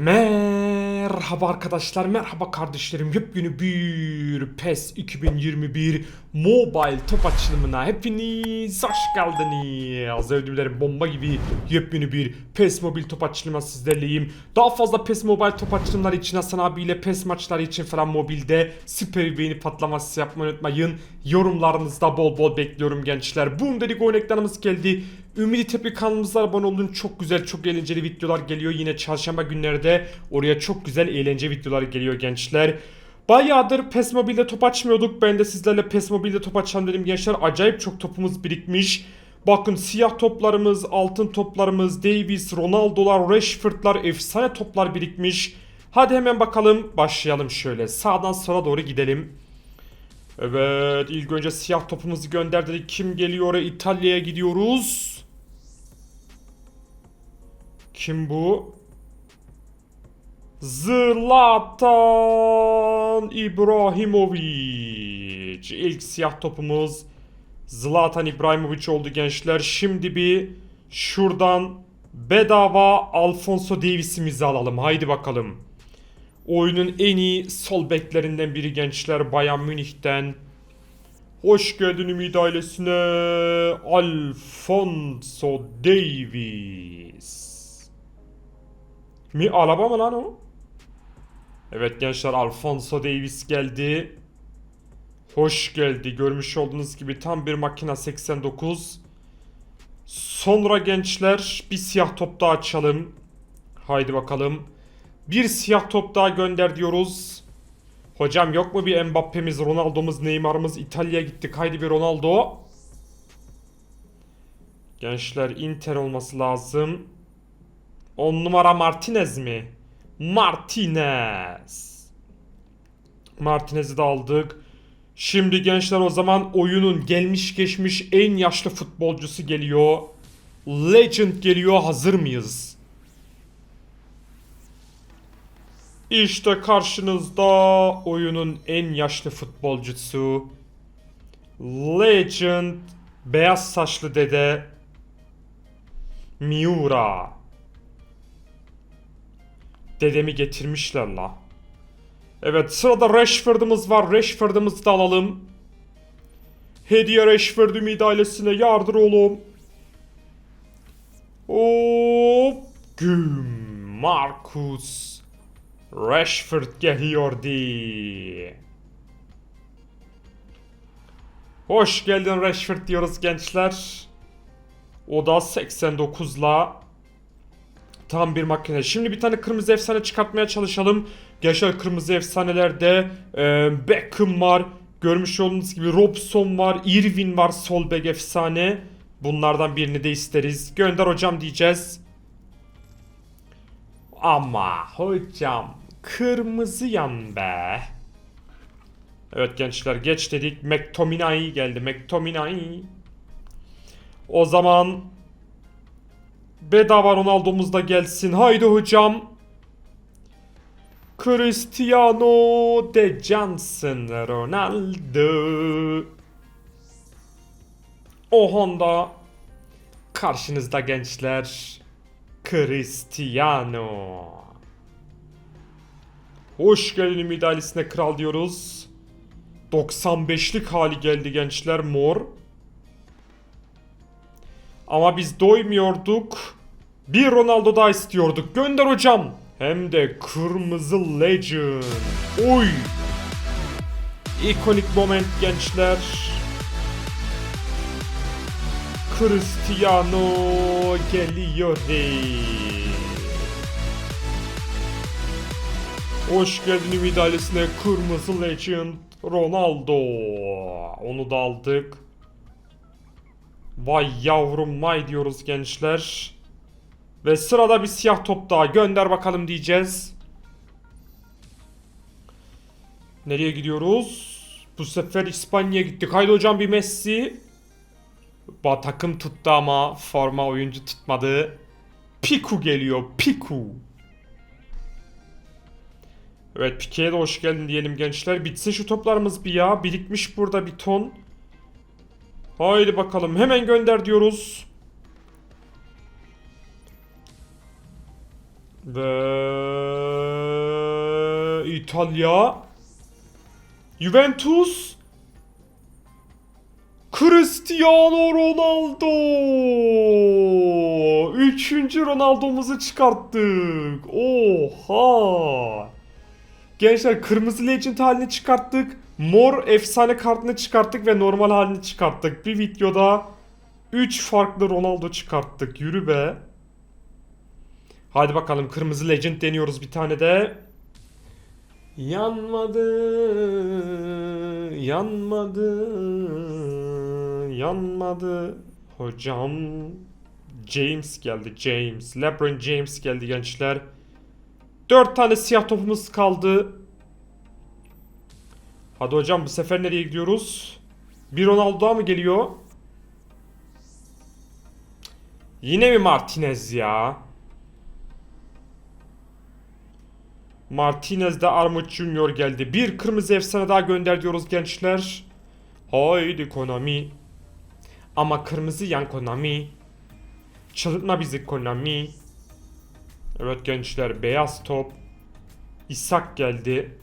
Merhaba arkadaşlar, merhaba kardeşlerim. Yepyeni bir PES 2021 Mobile top açılımına hepiniz hoş geldiniz. Evdilerim bomba gibi yepyeni bir PES Mobil top açılımına sizlerleyim. Daha fazla PES Mobile top açılımları için Hasan abiyle PES maçları için falan mobilde süper bir beğeni patlaması yapmayı unutmayın. Yorumlarınızda bol bol bekliyorum gençler. Boom dedik oyun geldi. Ümidi Tepe kanalımıza abone olun. Çok güzel, çok eğlenceli videolar geliyor. Yine çarşamba günlerde oraya çok güzel eğlence videoları geliyor gençler. Bayağıdır PES Mobile'de top açmıyorduk. Ben de sizlerle PES Mobile'de top açalım dedim gençler. Acayip çok topumuz birikmiş. Bakın siyah toplarımız, altın toplarımız, Davis, Ronaldo'lar, Rashford'lar, efsane toplar birikmiş. Hadi hemen bakalım. Başlayalım şöyle. Sağdan sola doğru gidelim. Evet ilk önce siyah topumuzu gönderdik. Kim geliyor? İtalya'ya gidiyoruz. Kim bu? Zlatan İbrahimovic. İlk siyah topumuz Zlatan İbrahimovic oldu gençler. Şimdi bir şuradan bedava Alfonso Davis'imizi alalım. Haydi bakalım. Oyunun en iyi sol beklerinden biri gençler Bayern Münih'ten. Hoş geldin Ümit ailesine. Alfonso Davis. Mi araba mı lan o? Evet gençler Alfonso Davis geldi. Hoş geldi. Görmüş olduğunuz gibi tam bir makina 89. Sonra gençler bir siyah top daha açalım. Haydi bakalım. Bir siyah top daha gönder diyoruz. Hocam yok mu bir Mbappe'miz, Ronaldo'muz, Neymar'ımız İtalya'ya gittik. Haydi bir Ronaldo. Gençler Inter olması lazım. 10 numara Martinez mi? Martinez. Martinez'i de aldık. Şimdi gençler o zaman oyunun gelmiş geçmiş en yaşlı futbolcusu geliyor. Legend geliyor. Hazır mıyız? İşte karşınızda oyunun en yaşlı futbolcusu. Legend beyaz saçlı dede Miura. Dedemi getirmişler la. Evet sırada Rashford'ımız var. Rashford'ımızı da alalım. Hediye Rashford Ümit yardır oğlum. Hop. Güm. Marcus. Rashford geliyordu. Hoş geldin Rashford diyoruz gençler. O da 89'la tam bir makine. Şimdi bir tane kırmızı efsane çıkartmaya çalışalım. Gençler kırmızı efsanelerde e, Beckham var. Görmüş olduğunuz gibi Robson var. Irvin var sol bek efsane. Bunlardan birini de isteriz. Gönder hocam diyeceğiz. Ama hocam kırmızı yan be. Evet gençler geç dedik. McTominay geldi. McTominay. O zaman bedava Ronaldo'muz da gelsin. Haydi hocam. Cristiano de Johnson Ronaldo. O Honda karşınızda gençler. Cristiano. Hoş geldin müdahalesine kral diyoruz. 95'lik hali geldi gençler mor. Ama biz doymuyorduk. Bir Ronaldo daha istiyorduk. Gönder hocam. Hem de kırmızı legend. Oy. İkonik moment gençler. Cristiano geliyor. Hoş geldin Ümit ailesine kırmızı legend Ronaldo. Onu da aldık. Vay yavrum vay diyoruz gençler. Ve sırada bir siyah top daha gönder bakalım diyeceğiz. Nereye gidiyoruz? Bu sefer İspanya'ya gittik. Haydi hocam bir Messi. Ba takım tuttu ama forma oyuncu tutmadı. Piku geliyor. Piku. Evet Pike'ye de hoş geldin diyelim gençler. Bitsin şu toplarımız bir ya. Birikmiş burada bir ton. Haydi bakalım hemen gönder diyoruz. Ve İtalya. Juventus. Cristiano Ronaldo. Üçüncü Ronaldo'muzu çıkarttık. Oha. Gençler kırmızı legend halini çıkarttık. Mor efsane kartını çıkarttık ve normal halini çıkarttık. Bir videoda 3 farklı Ronaldo çıkarttık. Yürü be. Hadi bakalım kırmızı legend deniyoruz bir tane de. Yanmadı, yanmadı, yanmadı. Hocam James geldi James. LeBron James geldi gençler. 4 tane siyah topumuz kaldı. Hadi hocam bu sefer nereye gidiyoruz? Bir Ronaldo daha mı geliyor? Yine mi Martinez ya? Martinez de Armut Junior geldi. Bir kırmızı efsane daha gönder diyoruz gençler. Haydi Konami. Ama kırmızı yan Konami. Çıldırtma bizi Konami. Evet gençler beyaz top. İshak geldi.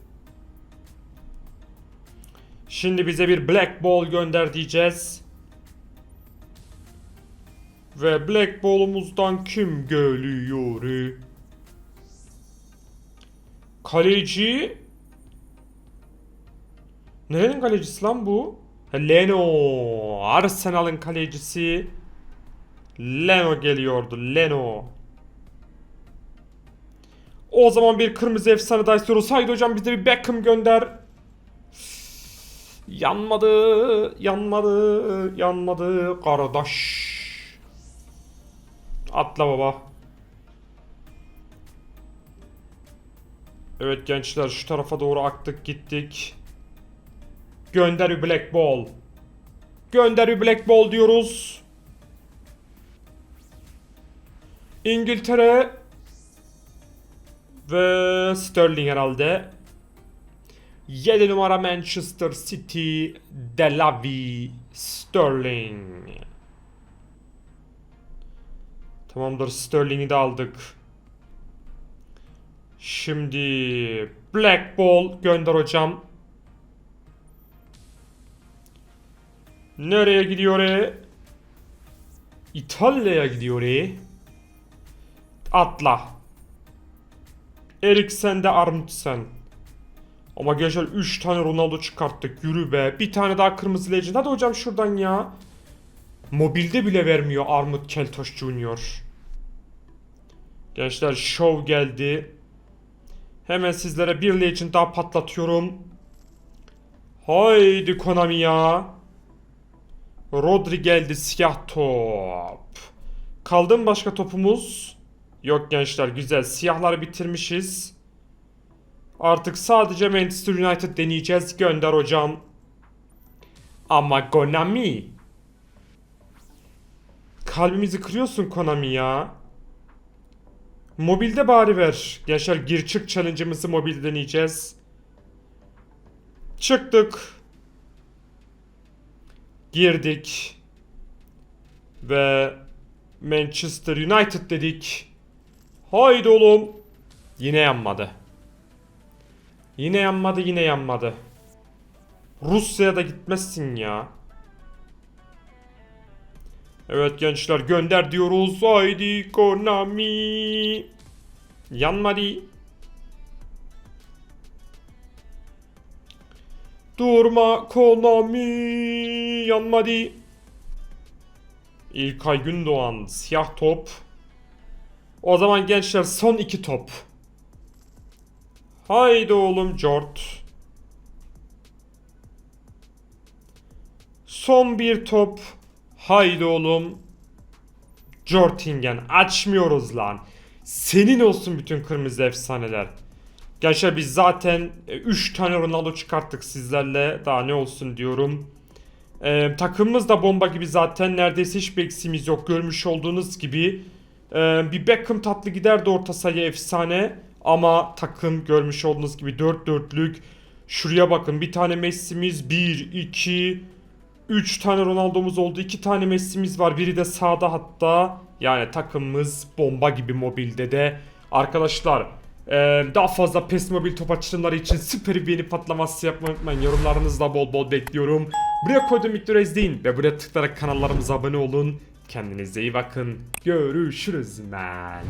Şimdi bize bir Black Ball gönder diyeceğiz. Ve Black Ball'umuzdan kim geliyor? Kaleci Nerenin kalecisi lan bu? Leno. Arsenal'ın kalecisi. Leno geliyordu. Leno. O zaman bir kırmızı efsane daha istiyoruz. Haydi hocam bize bir Beckham gönder. Yanmadı, yanmadı, yanmadı kardeş. Atla baba. Evet gençler şu tarafa doğru aktık gittik. Gönder Black Ball. Gönder Black Ball diyoruz. İngiltere ve Sterling herhalde. 7 numara Manchester City Delavi Sterling. Tamamdır Sterling'i de aldık. Şimdi Black Ball gönder hocam. Nereye gidiyor e? İtalya'ya gidiyor e. Atla. Eriksen de Armutsen. Ama gençler 3 tane Ronaldo çıkarttık. Yürü be. Bir tane daha kırmızı legend. Hadi hocam şuradan ya. Mobilde bile vermiyor Armut Keltoş Junior. Gençler show geldi. Hemen sizlere bir legend daha patlatıyorum. Haydi Konami ya. Rodri geldi siyah top. Kaldı mı başka topumuz? Yok gençler güzel. Siyahları bitirmişiz. Artık sadece Manchester United deneyeceğiz. Gönder hocam. Ama Konami. Kalbimizi kırıyorsun Konami ya. Mobilde bari ver. Gençler gir çık challenge'ımızı mobilde deneyeceğiz. Çıktık. Girdik. Ve Manchester United dedik. Haydi oğlum. Yine yanmadı. Yine yanmadı yine yanmadı. Rusya'ya da gitmezsin ya. Evet gençler gönder diyoruz. Haydi Konami. Yanmadı. Durma Konami. Yanmadı. İlkay Gündoğan siyah top. O zaman gençler son iki top. Haydi oğlum Jort. Son bir top. Haydi oğlum. Jortingen açmıyoruz lan. Senin olsun bütün kırmızı efsaneler. Gençler biz zaten 3 tane Ronaldo çıkarttık sizlerle. Daha ne olsun diyorum. Ee, takımımız da bomba gibi zaten. Neredeyse hiçbir eksiğimiz yok. Görmüş olduğunuz gibi. Ee, bir Beckham tatlı giderdi orta sayı efsane. Ama takım görmüş olduğunuz gibi 4 dörtlük. Şuraya bakın bir tane Messi'miz 1, 2, 3 tane Ronaldo'muz oldu. 2 tane Messi'miz var. Biri de sağda hatta. Yani takımımız bomba gibi mobilde de. Arkadaşlar eee, daha fazla PES Mobil top açılımları için süper bir beğeni patlaması yapmayı unutmayın. Yorumlarınızda bol bol bekliyorum. Buraya koyduğum videoyu izleyin ve buraya tıklayarak kanallarımıza abone olun. Kendinize iyi bakın. Görüşürüz man.